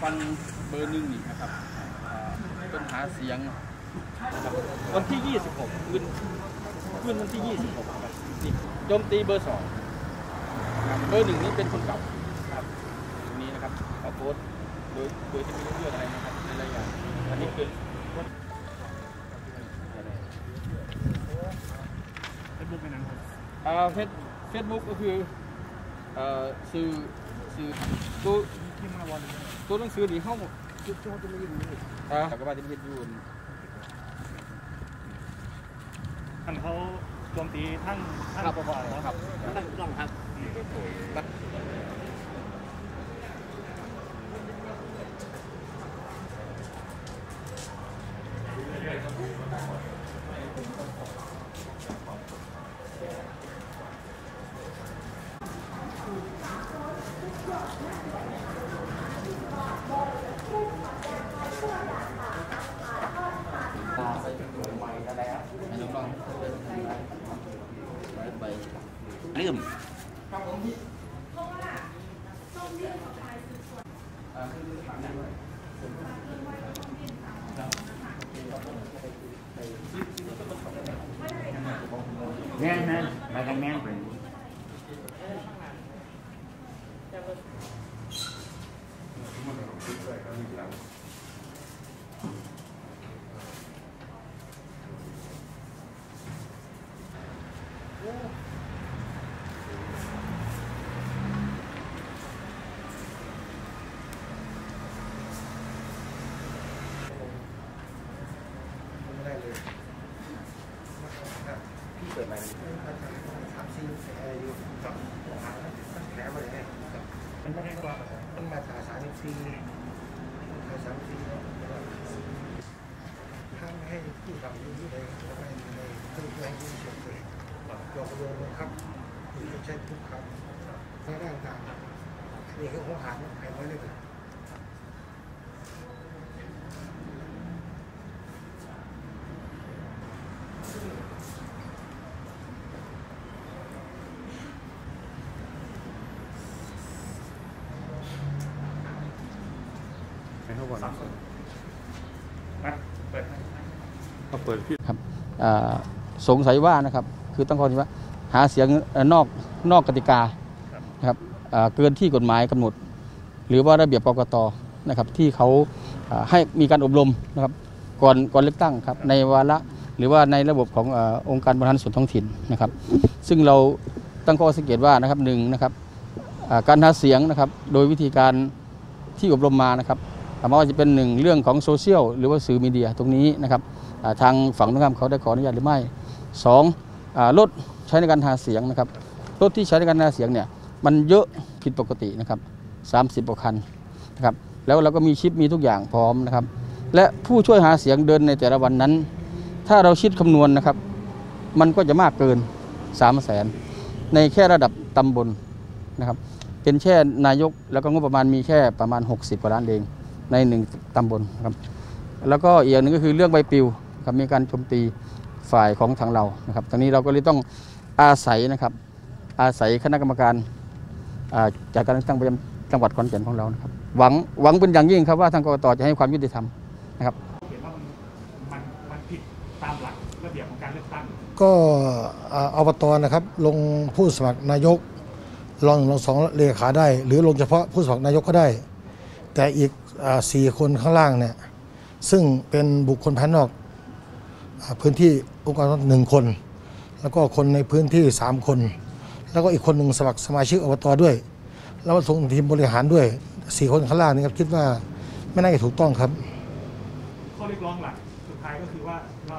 ฟันเบอร์หนึ่งนี่นะครับเป็นหาเสียงนะครับวันที่ 26คืนคืนวันที่ 26ครับนี่โจมตีเบอร์สองเบอร์หนึ่งนี่เป็นคนเก่าครับตรงนี้นะครับเขาโพสโดยโดยที่ไม่รู้เรื่องอะไรนะครับในรายการอันนี้คือเฟซบุ๊กเป็นยังไงอ่าเฟซเฟซบุ๊กก็คือเอ่อสื่อสื่อ ตัวที่มาวันตัวหนังสือนี่เข้าจุดโจจะไม่ยินเลยอ่าก็ว่าจะเฮ็ดอยู่ท่านเขาโจมตีท่านท่านครับปปเหรอครับตั้งกล้องครับ ลืมแม่นแม่นไปกันแม่นไป พี่ เปิดไหมสามสี่แอร์อยู่กับหางตั้งแผลมาเลยมันไม่ได้ว่ามันมาจากสามสี่สามสี่ห้ามให้ผู้ทำอยู่ในในในตู้แรงยิ่งเฉยเลยจอกโดนะครับหรือใช้ทุกครับในร่างกายนี่คือหัวหางแผลไว้เลย นะเปิดให้ครับอ่าสงสัยว่านะครับ คือต้องข้อที่ว่าหาเสียงเอ่อนอกนอกกติกานะครับอ่าเกินที่กฎหมายกำหนด หรือว่าระเบียบกกตนะครับ ที่เขาอ่าให้มีการอบรมนะครับก่อนก่อนเลือกตั้งครับ ในวาระหรือว่าในระบบของอาองค์การบริหารส่วนท้องถิ่นนะครับ ซึ่งเราตั้งข้อสังเกตว่านะครับหนึ่งนะครับอ่าการหาเสียงนะครับ โดยวิธีการที่อบรมมานะครับ ไม่ว่าจะเป็นหนึ่งเรื่องของโซเชียลหรือว่าสื่อมีเดียตรงนี้นะครับทางฝั่งตรงข้ามเขาได้ขออนุญาตหรือไม่สองอารถใช้ในการหาเสียงนะครับรถที่ใช้ในการหาเสียงเนี่ยมันเยอะผิดปกตินะครับ30กว่าคันนะครับแล้วเราก็มีชิปมีทุกอย่างพร้อมนะครับและผู้ช่วยหาเสียงเดินในแต่ละวันนั้น ถ้าเราคิดคำนวณนะครับ มันก็จะมากเกิน 3 0 0แสนในแค่ระดับตำบลนะครับเป็นแค่นายกแล้วก็งบประมาณมีแค่ประมาณ 60 กว่าล้านเอง ในหนึ่งตำบลนะครับแล้วก็อีกอย่างหนึ่งก็คือเรื่องใบปลิวครับมีการโจมตีฝ่ายของทางเรานะครับตอนนี้เราก็เลยต้องอาศัยนะครับ อาศัยคณะกรรมการอ่าจากการเลือกตั้งประจำจังหวัดขอนแก่นของเรานะครับหวังหวังเป็นอย่างยิ่งครับว่าทางกกตจะให้ความยุติธรรมนะครับเห็นว่ามันมันมันผิดตามหลักระเบียบของการเลือกตั้งก็อ่าอบตนะครับลงผู้สมัครนายกรองหนึ่งรองสองเลขาได้ หรือลงเฉพาะผู้สมัครนายกก็ได้ แต่อีกอ่าสี่คนข้างล่างเนี่ยซึ่งเป็นบุคคลภายนอกอาพื้นที่องค์กรหนึ่งคน แล้วก็คนในพื้นที่สามคน แล้วก็อีกคนหนึ่งสมัครสมาชิกอบตด้วย แล้วก็ส่งทีมบริหารด้วยสี่คนข้างล่างนี่ครับคิดว่าไม่น่าจะถูกต้องครับข้อเรียกร้องหลักสุดท้ายก็คือว่าเรา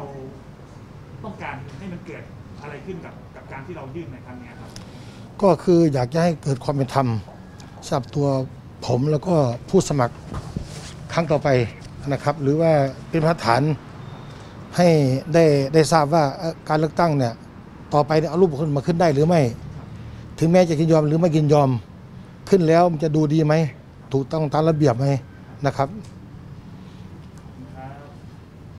ต้องการให้มันเกิดอะไรขึ้นกับกับการที่เรายื่นในครั้งเนี้ยครับก็คืออยากจะให้เกิดความเป็นธรรมสำหรับตัว ผมแล้วก็ผู้สมัครครั้งต่อไปนะครับ หรือว่าเป็นมาตรฐานให้ได้ได้ทราบว่าการเลือกตั้งเนี่ยต่อไปเเอารูปคนมาขึ้นได้หรือไม่ ถึงแม้จะยินยอมหรือไม่ยินยอม ขึ้นแล้วมันจะดูดีไหม ถูกต้องตามระเบียบไหมนะครับ